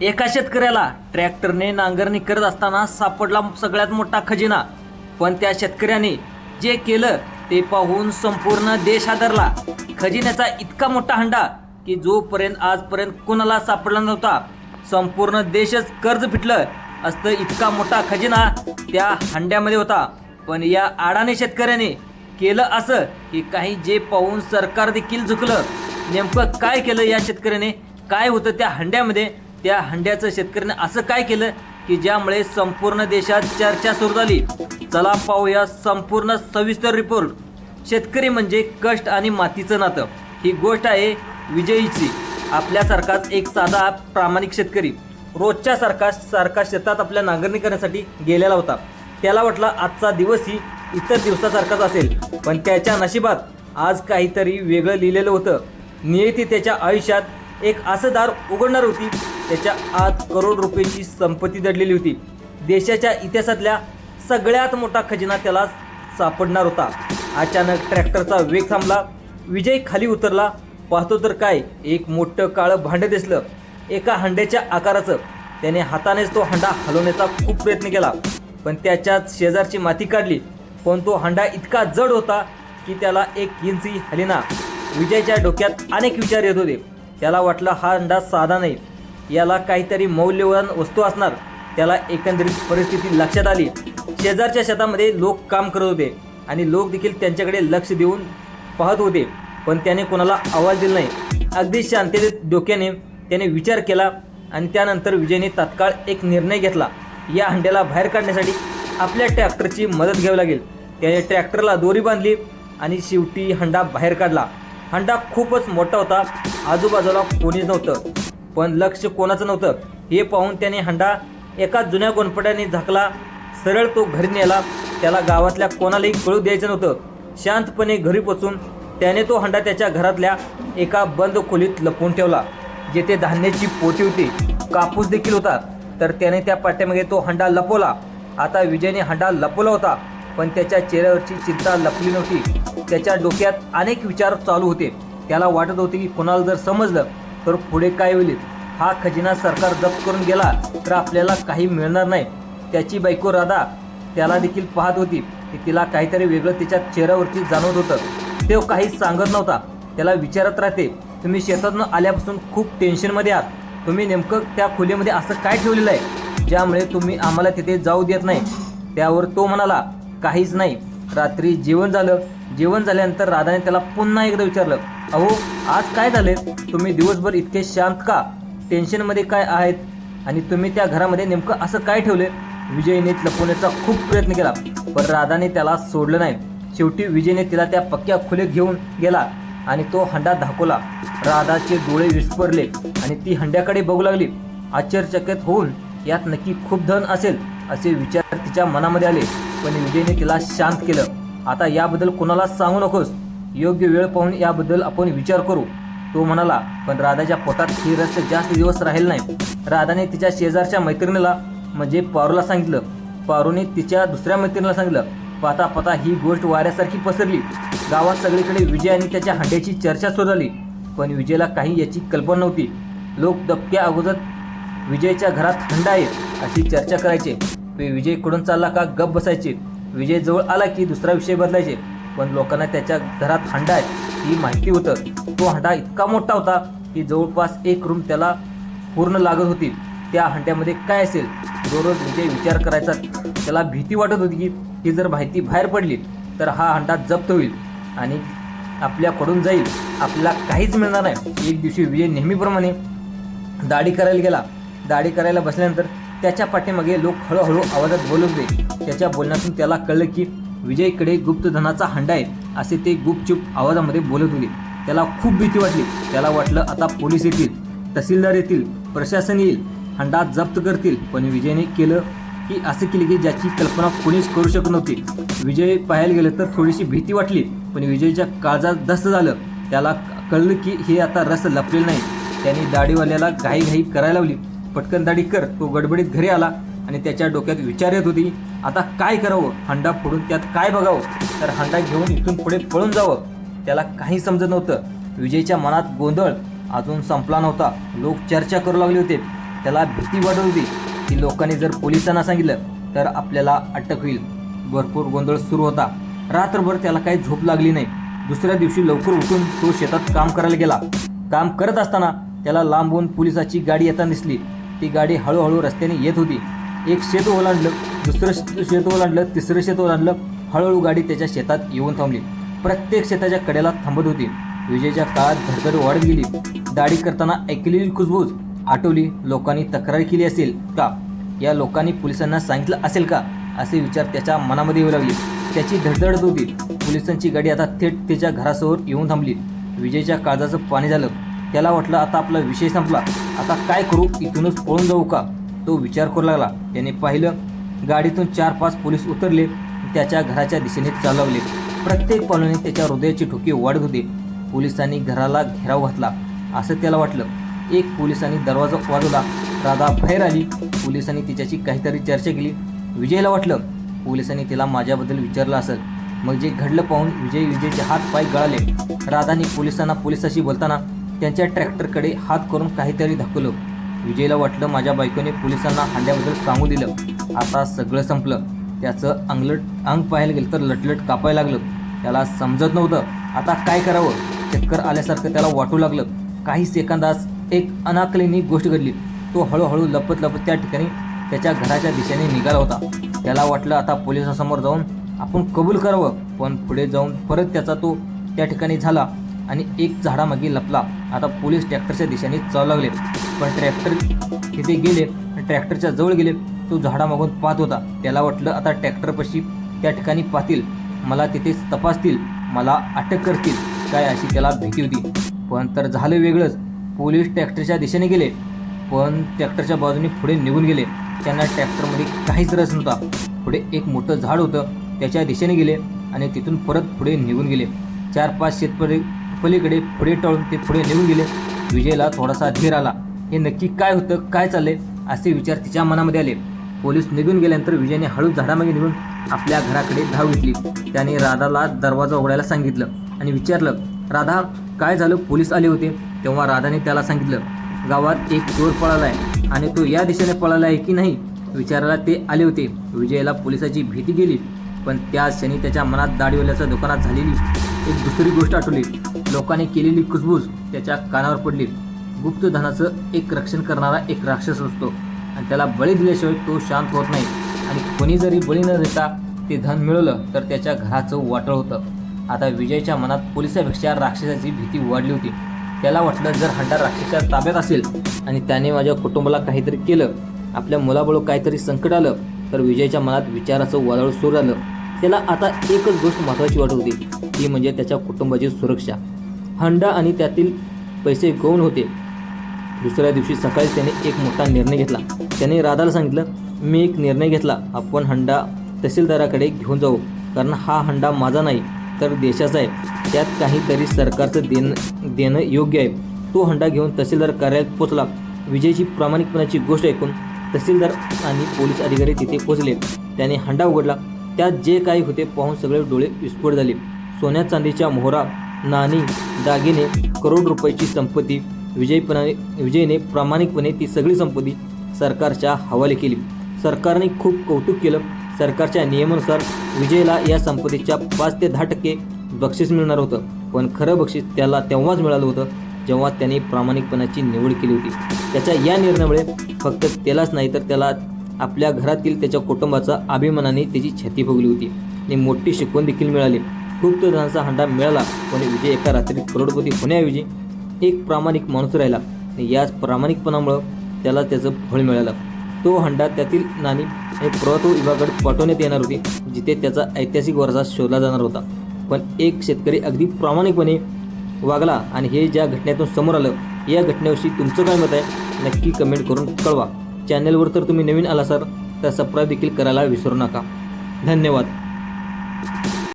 एका शेतकऱ्याला ट्रॅक्टरने नांगरणी करत असताना सापडला सगळ्यात मोठा खजिना. पण त्या शेतकऱ्याने जे केलं ते पाहून संपूर्ण देश आदरला खजिन्याचा इतका मोठा हंडा की जोपर्यंत आजपर्यंत कोणाला सापडला नव्हता संपूर्ण देशच कर्ज फिटलं असतं इतका मोठा खजिना त्या हंड्यामध्ये होता. पण या आडाने शेतकऱ्याने केलं असं की काही जे पाहून सरकार देखील झुकलं. नेमकं काय केलं या शेतकऱ्याने? काय होतं त्या हंड्यामध्ये? त्या हंड्याचं शेतकऱ्याने असं काय केलं की ज्यामुळे संपूर्ण देशात चर्चा सुरू झाली? चला पाहूया संपूर्ण सविस्तर रिपोर्ट शेतकरी म्हणजे कष्ट आणि मातीचं नातं. ही गोष्ट आहे विजयीची. आपल्यासारखाच एक साधा प्रामाणिक शेतकरी. रोजच्या सारखा सारखा शेतात आपल्या नांगरणी करण्यासाठी गेलेला होता. त्याला वाटला आजचा दिवसही इतर दिवसासारखाच असेल. पण त्याच्या नशिबात आज काहीतरी वेगळं लिहिलेलं होतं. नियती त्याच्या आयुष्यात एक असं दार उघडणार होती. त्याच्या आत करोड रुपयेची संपत्ती दडलेली होती. देशाच्या इतिहासातल्या सगळ्यात मोठा खजिना त्याला सापडणार होता. अचानक ट्रॅक्टरचा वेग थांबला. विजय खाली उतरला. पाहतो तर काय एक मोठं काळं भांडं दिसलं. एका हंड्याच्या आकाराचं. त्याने हातानेच तो हंडा हलवण्याचा खूप प्रयत्न केला. पण त्याच्यात शेजारची माती काढली. पण तो हंडा इतका जड होता की त्याला एक इंचही हलिना. विजयच्या डोक्यात अनेक विचार येत होते. त्याला वाटलं हा हंडा साधा नाही. याला काहीतरी मौल्यवान वस्तू असणार. त्याला एकंदरीत परिस्थिती लक्षात आली. शेजारच्या शेतामध्ये लोक काम करत होते आणि लोक देखील त्यांच्याकडे लक्ष देऊन पाहत होते. पण त्याने कोणाला आवाज दिला नाही. अगदी शांततेत डोक्याने त्याने विचार केला आणि त्यानंतर विजयने तात्काळ एक निर्णय घेतला. या हंड्याला बाहेर काढण्यासाठी आपल्या ट्रॅक्टरची मदत घ्यावी लागेल. त्याने ट्रॅक्टरला दोरी बांधली आणि शेवटी हंडा बाहेर काढला. हंडा खूपच मोठा होता. आजूबाजूला कोणीच नव्हतं. पण लक्ष कोणाचं नव्हतं? हे पाहून त्याने हंडा एका जुन्या गोनपट्याने झाकला. सरळ तो घरी नेला. त्याला गावातल्या कोणालाही कळू द्यायचं नव्हतं. शांतपणे घरी पोचून त्याने तो हंडा त्याच्या घरातल्या एका बंद खोलीत लपवून ठेवला जेथे धान्याची पोती होती. कापूस देखील होता. तर त्याने त्या पाट्यामध्ये तो हंडा लपवला. आता विजयने हंडा लपवला होता पण त्याच्या चेहऱ्यावरची चिंता लपली नव्हती. त्याच्या डोक्यात अनेक विचार चालू होते. त्याला वाटत होते की कोणाला जर समजलं तर पुढे काय होईल? हा खजिना सरकार जप्त करून गेला तर आपल्याला काही मिळणार नाही. त्याची बायको राधा त्याला देखील पाहत होती की तिला काहीतरी वेगळं तिच्या चेहऱ्यावरती जाणवत होतं. तो काहीच सांगत नव्हता. त्याला विचारत राहते तुम्ही शेतातून आल्यापासून खूप टेन्शनमध्ये आहात. तुम्ही नेमकं त्या खोलीमध्ये असं काय ठेवलेलं आहे? ज्यामुळे तुम्ही आम्हाला तिथे जाऊ देत नाही. त्यावर तो म्हणाला काहीच नाही. रात्री जेवण झालं. जेवण झाल्यानंतर राधाने त्याला पुन्हा एकदा विचारलं अहो आज काय झाले तुम्ही दिवसभर इतके शांत का? टेन्शनमध्ये काय आहेत? आणि तुम्ही त्या घरामध्ये नेमकं असं काय ठेवले विजयने लपवण्याचा खूप प्रयत्न केला पण राधाने त्याला सोडलं नाही. शेवटी विजयने तिला त्या पक्क्या खोलीत घेऊन गेला आणि तो हंडा दाखवला राधाचे डोळे विस्परले आणि ती हंड्याकडे बघू लागली. आश्चर्यचकित होऊन यात नक्की खूप धन असेल. असे विचार तिच्या मनामध्ये आले. पण विजयने तिला शांत केलं. आता याबद्दल कोणाला सांगू नकोस. योग्य वेळ पाहून याबद्दल आपण विचार करू. तो म्हणाला पण राधाच्या पोटात ही रस जास्त दिवस राहील नाही. राधाने तिच्या शेजारच्या मैत्रिणीला म्हणजे पारूला सांगितलं. पारूने तिच्या दुसऱ्या मैत्रिणीला सांगितलं पाहता पाहता ही गोष्ट वाऱ्यासारखी पसरली. गावात सगळीकडे विजय आणि त्याच्या हंड्याची चर्चा सुरू झाली. पण विजयला काही याची कल्पना नव्हती. लोक दबक्या अगोदर विजयच्या घरात हंडा आहे अशी चर्चा करायचे. विजय विजयकडून चालला का गप बसायचे? विजय जवळ आला की दुसरा विषय बदलायचे. पण लोकांना त्याच्या घरात हंडा आहे ही माहिती होतं. तो हंडा इतका मोठा होता की जवळपास एक रूम त्याला पूर्ण लागत होती. त्या हंड्यामध्ये काय असेल? दररोज विजय विचार करायचा. त्याला भीती वाटत होती की ही जर माहिती बाहेर पडली तर हा हंडा जप्त होईल आणि आपल्याकडून जाईल. आपल्याला काहीच मिळणार नाही. एक दिवशी विजय नेहमीप्रमाणे दाढी करायला गेला. दाढी करायला बसल्यानंतर त्याच्या पाठीमागे लोक हळूहळू आवाजात बोलत होते. त्याच्या बोलण्यातून त्याला कळलं की विजयकडे गुप्तधनाचा हंडा आहे असे ते गुपचूप आवाजामध्ये बोलत होते. त्याला खूप भीती वाटली. त्याला वाटलं आता पोलीस येतील तहसीलदार येतील प्रशासन येईल हंडा जप्त करतील. पण विजयने केलं की असं केलं की ज्याची कल्पना कोणीच करू शकत नव्हती. विजय पाहायला गेलं तर थोडीशी भीती वाटली पण विजयच्या काळजात दस्त झालं. त्याला कळलं की हे आता रस लपलेलं नाही. त्याने दाढीवाल्याला घाई करायला लावली. पटकन दाडी कर. तो गडबडीत घरी आला आणि त्याच्या डोक्यात विचार येत होती आता काय करावं? हंडा फोडून त्यात काय बघावं? तर हंडा घेऊन इथून पुढे पळून जावं. त्याला काही समजत नव्हतं. विजयच्या मनात गोंधळ अजून संपला नव्हता. लोक चर्चा करू लागले होते. त्याला भीती वाटत होती. की लोकांनी जर पोलिसांना सांगितलं तर आपल्याला अटक होईल. भरपूर गोंधळ सुरू होता. रात्रभर त्याला काही झोप लागली नाही. दुसऱ्या दिवशी लवकर उठून तो शेतात काम करायला गेला. काम करत असताना त्याला लांबून पोलिसाची गाडी येताना दिसली. ती गाडी हळूहळू रस्त्याने येत होती. एक शेत ओलांडलं दुसरं शेत ओलांडलं तिसरं शेत ओलांडलं हळूहळू गाडी त्याच्या शेतात येऊन थांबली. प्रत्येक शेताच्या कडेला थांबत होती. विजेच्या काळात धडधड वाढत गेली. दाढी करताना ऐकलेली कुजबूज आठवली लोकांनी तक्रार केली असेल का? या लोकांनी पोलिसांना सांगितलं असेल का? असे विचार त्याच्या मनामध्ये येऊ लागले. त्याची धडधडत होती. पोलिसांची गाडी आता थेट त्याच्या घरासमोर येऊन थांबली. विजेच्या काळजाचं पाणी झालं. त्याला वाटलं आता आपला विषय संपला. आता काय करू? इथूनच पळून जाऊ का? तो विचार करू लागला. त्याने पाहिलं गाडीतून चार पाच पोलीस उतरले. त्याच्या घराच्या दिशेने चालवले. प्रत्येक पावलाने त्याच्या हृदयाची ठोकी वाढत होती. पोलिसांनी घराला घेराव घातला. असं त्याला वाटलं. एक पोलिसांनी दरवाजा वाजवला. राधा बाहेर आली. पोलिसांनी तिच्याशी काहीतरी चर्चा केली. विजयला वाटलं. पोलिसांनी तिला माझ्याबद्दल विचारलं असेल. मग जे घडलं पाहून विजय विजयचे हात पाय गळाले. राधाने पोलिसांना पोलिसाशी बोलताना त्यांच्या ट्रॅक्टरकडे हात करून काहीतरी धकवलं विजयला वाटलं माझ्या बायकोने पोलिसांना हांड्याबद्दल सांगू दिलं. आता सगळं संपलं. त्याचं अंगलट अंग पाहायला गेलं तर लटलट कापायला लागलं. त्याला समजत नव्हतं. आता काय करावं? चक्कर आल्यासारखं त्याला वाटू लागलं. काही सेकंदात एक अनाकलिनी गोष्ट घडली. तो हळूहळू लपत लपत त्या ठिकाणी त्याच्या घराच्या दिशेने निघाला होता. त्याला वाटलं आता पोलिसांसमोर जाऊन आपण कबूल करावं. पण पुढे जाऊन परत त्याचा तो त्या ठिकाणी झाला. आणि एक झाडामागे लपला. आता पोलीस ट्रॅक्टरच्या दिशेने चालू लागले पण ट्रॅक्टर तिथे गेले आणि ट्रॅक्टरच्या जवळ गेले. तो झाडामागून पाहत होता. त्याला वाटलं आता ट्रॅक्टरपाशी त्या ठिकाणी पाहतील. मला तिथे तपासतील. मला अटक करतील. काय अशी त्याला भीती होती. पण तर झालं वेगळंच. पोलीस ट्रॅक्टरच्या दिशेने गेले. पण ट्रॅक्टरच्या बाजूने पुढे निघून गेले. त्यांना ट्रॅक्टरमध्ये काहीच रस नव्हता. पुढे एक मोठं झाड होतं. त्याच्या दिशेने गेले आणि तिथून परत पुढे निघून गेले. चार पाच शेतकरी पलीकडे पुढे टळून ते पुढे निघून गेले. विजयला थोडासा धीर आला. हे नक्की काय होतं काय चाललंय असे विचार तिच्या मनामध्ये आले. पोलीस निघून गेल्यानंतर विजयने हळू झाडामागे निघून आपल्या घराकडे धाव घेतली. त्याने राधाला दरवाजा उघडायला सांगितलं आणि विचारलं राधा काय झालं? पोलीस आले होते. तेव्हा राधाने त्याला सांगितलं गावात एक चोर पळाला आहे आणि तो या दिशेने पळाला आहे की नाही? विचारायला ते आले होते. विजयाला पोलिसाची भीती गेली पण त्या क्षणी त्याच्या मनात दाढीवाल्याच्या दुकानात झालेली एक दुसरी गोष्ट आठवली. लोकांनी केलेली कुजबूज त्याच्या कानावर पडली. गुप्तधनाचं एक रक्षण करणारा एक राक्षस असतो. आणि त्याला बळी दिल्याशिवाय तो शांत होत नाही. आणि कोणी जरी बळी न देता ते धन मिळवलं तर त्याच्या घराचं वाटळ होतं. आता विजयच्या मनात पोलिसापेक्षा राक्षसाची भीती वाढली होती. त्याला वाटलं जर हंडा राक्षसाच्या ताब्यात असेल आणि त्याने माझ्या कुटुंबाला काहीतरी केलं आपल्या मुलाबरोबर काहीतरी संकट आलं तर विजयच्या मनात विचाराचं वादळ सुरू झालं त्याला आता एकच गोष्ट महत्त्वाची वाटत होती ती म्हणजे त्याच्या कुटुंबाची सुरक्षा. हंडा आणि त्यातील पैसे गौण होते. दुसऱ्या दिवशी सकाळी त्याने एक मोठा निर्णय घेतला. त्याने राधाला सांगितलं मी एक निर्णय घेतला. आपण हंडा तहसीलदाराकडे घेऊन जाऊ. कारण हा हंडा माझा नाही तर देशाचा आहे. त्यात काहीतरी सरकारचं देणं देणं योग्य आहे. तो हंडा घेऊन तहसीलदार कार्यालयात पोचला विजयची प्रामाणिकपणाची गोष्ट ऐकून तहसीलदार आणि पोलीस अधिकारी तिथे पोचले त्याने हंडा उघडला. त्यात जे काही होते पाहून सगळे डोळे विस्फोट झाले. सोन्या चांदीच्या मोहरा नाणी दागिने करोड रुपयाची संपत्ती. विजयपणाने विजयने प्रामाणिकपणे ती सगळी संपत्ती सरकारच्या हवाले केली. सरकारने खूप कौतुक केलं. सरकारच्या नियमानुसार विजयला या संपत्तीच्या पाच ते दहा टक्के बक्षीस मिळणार होतं. पण खरं बक्षीस त्याला तेव्हाच मिळालं होतं जेव्हा त्याने प्रामाणिकपणाची निवड केली होती. त्याच्या या निर्णयामुळे फक्त त्यालाच नाही तर त्याला आपल्या घरातील त्याच्या कुटुंबाचा अभिमानाने त्याची छाती फुगली होती. आणि मोठी शिकवण देखील मिळाली. खूप तो धनाचा हंडा मिळाला. पण विजय एका रात्री करोडपती होण्याऐवजी एक प्रामाणिक माणूस राहिला. आणि याच प्रामाणिकपणामुळं त्याला त्याचं फळ मिळालं. तो हंडा त्यातील नाणी आणि पुरातत्व विभागाकडे पाठवण्यात येणार होती जिथे त्याचा ऐतिहासिक वारसा शोधला जाणार होता. पण एक शेतकरी अगदी प्रामाणिकपणे वागला आणि हे ज्या घटनेतून समोर आलं या घटनेविषयी तुमचं काय मत आहे नक्की कमेंट करून कळवा. चॅनलवर तर तुम्ही नवीन आला सर तर सबस्क्राईब देखील करायला विसरू नका. धन्यवाद.